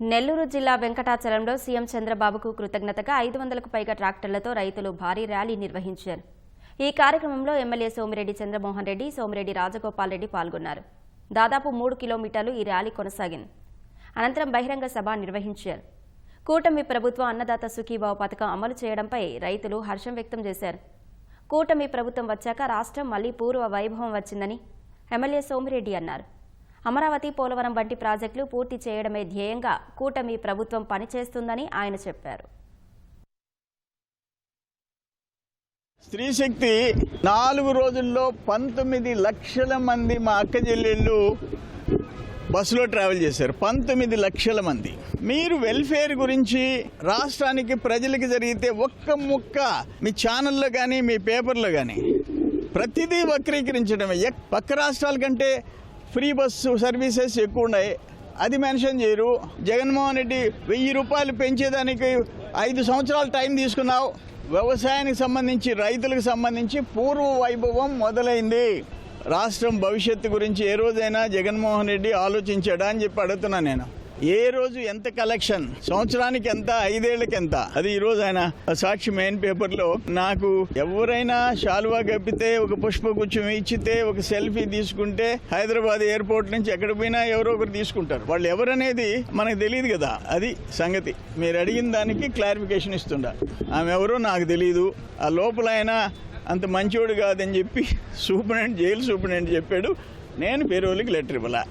నెల్లూరు జిల్లా వెంకటాచలంలో సీఎం చంద్రబాబుకు కృతజ్ఞతగా ఐదు వందలకు పైగా ట్రాక్టర్లతో రైతులు భారీ ర్యాలీ నిర్వహించారు. ఈ కార్యక్రమంలో ఎమ్మెల్యే సోమిరెడ్డి చంద్రమోహన్ రెడ్డి సోమిరెడ్డి రాజగోపాల్ రెడ్డి పాల్గొన్నారు. దాదాపు మూడు కిలోమీటర్లు ఈ ర్యాలీ కొనసాగింది. అనంతరం బహిరంగ సభ నిర్వహించారు. కూటమి ప్రభుత్వం అన్నదాత సుఖీభావ పథకం అమలు చేయడంపై రైతులు హర్షం వ్యక్తం చేశారు. కూటమి ప్రభుత్వం వచ్చాక రాష్ట్రం మళ్ళీ పూర్వ వైభవం వచ్చిందని ఎమ్మెల్యే సోమిరెడ్డి అన్నారు. అమరావతి పోలవరం వంటి ప్రాజెక్టులు పూర్తి చేయడమే ధ్యేయంగా కూటమి ప్రభుత్వం పనిచేస్తుందని ఆయన చెప్పారు. స్త్రీశక్తి నాలుగు రోజుల్లో పంతొమ్మిది లక్షల మంది మా అక్క చెల్లెళ్ళు బస్సులో ట్రావెల్ చేశారు. పంతొమ్మిది లక్షల మంది. మీరు వెల్ఫేర్ గురించి రాష్ట్రానికి ప్రజలకి జరిగితే ఒక్క ముక్క మీ ఛానల్లో కానీ మీ పేపర్లో కానీ ప్రతిదీ వక్రీకరించడమే. పక్క రాష్ట్రాల కంటే ఫ్రీ బస్సు సర్వీసెస్ ఎక్కువ ఉన్నాయి అది మెన్షన్ చేయరు. జగన్మోహన్ రెడ్డి వెయ్యి రూపాయలు పెంచేదానికి ఐదు సంవత్సరాలు టైం తీసుకున్నావు. వ్యవసాయానికి సంబంధించి రైతులకు సంబంధించి పూర్వ వైభవం మొదలైంది. రాష్ట్రం భవిష్యత్తు గురించి ఏ రోజైనా జగన్మోహన్ రెడ్డి ఆలోచించాడా అని చెప్పి అడుగుతున్నా నేను. ఏ రోజు ఎంత కలెక్షన్? సంవత్సరానికి ఎంత? ఐదేళ్ళకి ఎంత అది ఈ రోజు ఆయన సాక్షి మెయిన్ పేపర్లో. నాకు ఎవరైనా శాలువా కప్పితే ఒక పుష్పగుచ్చం ఇచ్చితే ఒక సెల్ఫీ తీసుకుంటే హైదరాబాద్ ఎయిర్పోర్ట్ నుంచి ఎక్కడ పోయినా ఎవరో ఒకరు తీసుకుంటారు. వాళ్ళు ఎవరనేది మనకు తెలియదు కదా. అది సంగతి. మీరు అడిగిన దానికి క్లారిఫికేషన్ ఇస్తుండ ఆమె ఎవరో నాకు తెలియదు ఆ లోపల ఆయన అంత మంచోడు కాదని చెప్పి సూపరింటెండెంట్ జైలు సూపరింటెండెంట్ చెప్పాడు. నేను పేరోలికి లెటర్ ఇవ్వలా.